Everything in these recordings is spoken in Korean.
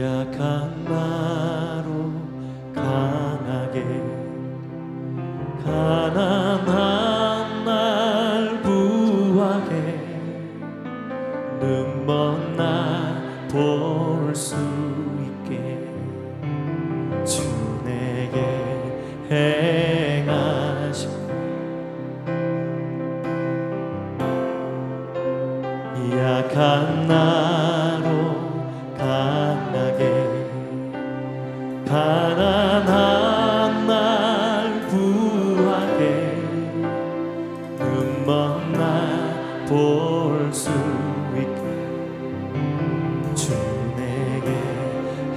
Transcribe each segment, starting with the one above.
약한 나로 강하게 가난한 날 부하게. 눈먼 날볼수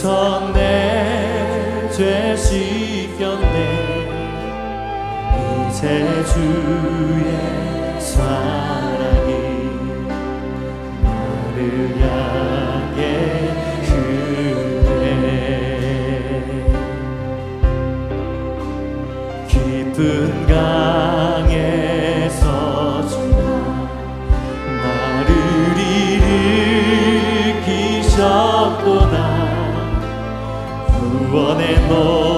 거기서 내죄 씻겼네? 이제 주의 사랑이 나를 향해 흐르네. 깊은 강에서 주가 나를 일으키셨도다 구원 의노